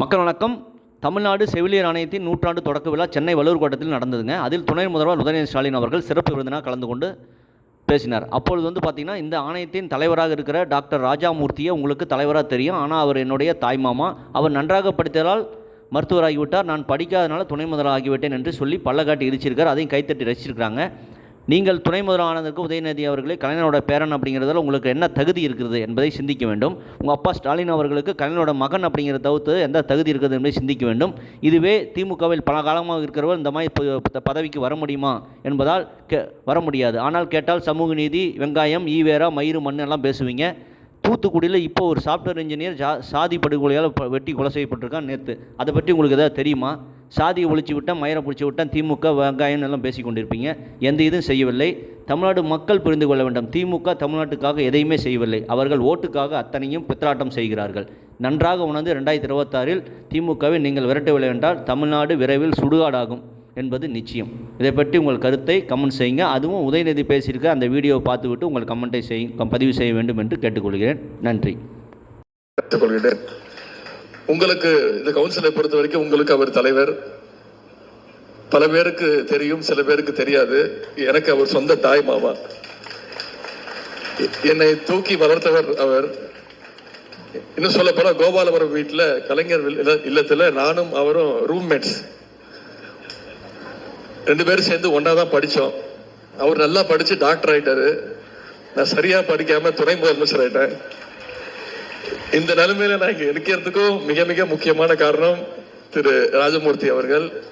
மக்கள் வணக்கம். தமிழ்நாடு செவிலியர் ஆணையத்தின் நூற்றாண்டு தொடக்க விழா சென்னை வள்ளூர் கோட்டத்தில் நடந்ததுங்க. அதில் துணை முதல்வர் உதயநிதி ஸ்டாலின் அவர்கள் சிறப்பு விருந்தினர் கலந்து கொண்டு பேசினார். அப்பொழுது வந்து பார்த்திங்கன்னா இந்த ஆணையத்தின் தலைவராக இருக்கிற டாக்டர் ராஜாமூர்த்தியை உங்களுக்கு தலைவராக தெரியும். ஆனால் அவர் என்னுடைய தாய்மாமா அவர் நன்றாக படித்ததால் மருத்துவராகிவிட்டார். நான் படிக்காதனால துணை முதல்வர் ஆகிவிட்டேன் என்று சொல்லி பள்ளக்காட்டி இடிச்சிருக்கார். அதையும் கைத்தட்டி ரசிச்சிருக்கிறாங்க. நீங்கள் துணை முதல்வர் உதயநிதி அவர்களே கலைஞரோட பேரன் அப்படிங்கிறதுல உங்களுக்கு என்ன தகுதி இருக்குது என்பதை சிந்திக்க வேண்டும். உங்கள் அப்பா ஸ்டாலின் அவர்களுக்கு கலைஞரோட மகன் அப்படிங்கிற தவிர்த்து எந்த தகுதி இருக்குது என்பதை சிந்திக்க வேண்டும். இதுவே திமுகவில் பல காலமாக இருக்கிறவர் இந்த மாதிரி பதவிக்கு வர முடியுமா என்பதால் கே வர முடியாது. ஆனால் கேட்டால் சமூக நீதி வெங்காயம் ஈவேரா மயிறு மண் எல்லாம் பேசுவீங்க. தூத்துக்குடியில் இப்போ ஒரு சாஃப்ட்வேர் இன்ஜினியர் ஜா சாதி படுகொலையால் வெட்டி கொலை செய்யப்பட்டிருக்கான் நேற்று அதை பற்றி உங்களுக்கு எதாவது தெரியுமா? சாதியை ஒழிச்சு விட்டேன் மயிரை பிடிச்சி விட்டேன் திமுக வெங்காயம் எல்லாம் பேசி கொண்டிருப்பீங்க. எந்த இதுவும் செய்யவில்லை. தமிழ்நாடு மக்கள் புரிந்து கொள்ள வேண்டும். திமுக தமிழ்நாட்டுக்காக எதையுமே செய்யவில்லை. அவர்கள் ஓட்டுக்காக அத்தனையும் பித்தலாட்டம் செய்கிறார்கள். நன்றாக உணர்ந்து ரெண்டாயிரத்தி இருபத்தாறில் திமுகவை நீங்கள் விரட்டவில்லை என்றால் தமிழ்நாடு விரைவில் சுடுகாடாகும் என்பது நிச்சயம். இதை பற்றி உங்கள் கருத்தை கமெண்ட் செய்யுங்க. அதுவும் உதயநிதி பேசியிருக்க அந்த வீடியோவை பார்த்துவிட்டு உங்கள் கமெண்ட்டை செய் பதிவு செய்ய வேண்டும் என்று கேட்டுக்கொள்கிறேன். நன்றி. உங்களுக்கு இந்த கவுன்சிலை பொறுத்த வரைக்கும் உங்களுக்கு அவர் தலைவர். பல பேருக்கு தெரியும் சில பேருக்கு தெரியாது. எனக்கு அவர் சொந்த தாய் மாமா. என்னை தூக்கி வளர்த்தவர் அவர். இன்னும் சொல்ல போனா கோபாலபுரம் வீட்டில் கலைஞர் இல்ல- இல்லத்துல நானும் அவரும் ரூம்மேட்ஸ் ரெண்டு பேரும் சேர்ந்து ஒன்றா தான் படித்தோம் அவர் நல்லா படிச்சு டாக்டர் ஆயிட்டாரு. நான் சரியா படிக்காம துணை முதலமைச்சர் ஆயிட்டேன். இந்த நிலைமையில நான் இங்க இருக்கிறதுக்கும் மிக மிக முக்கியமான காரணம் திரு ராஜமூர்த்தி அவர்கள்.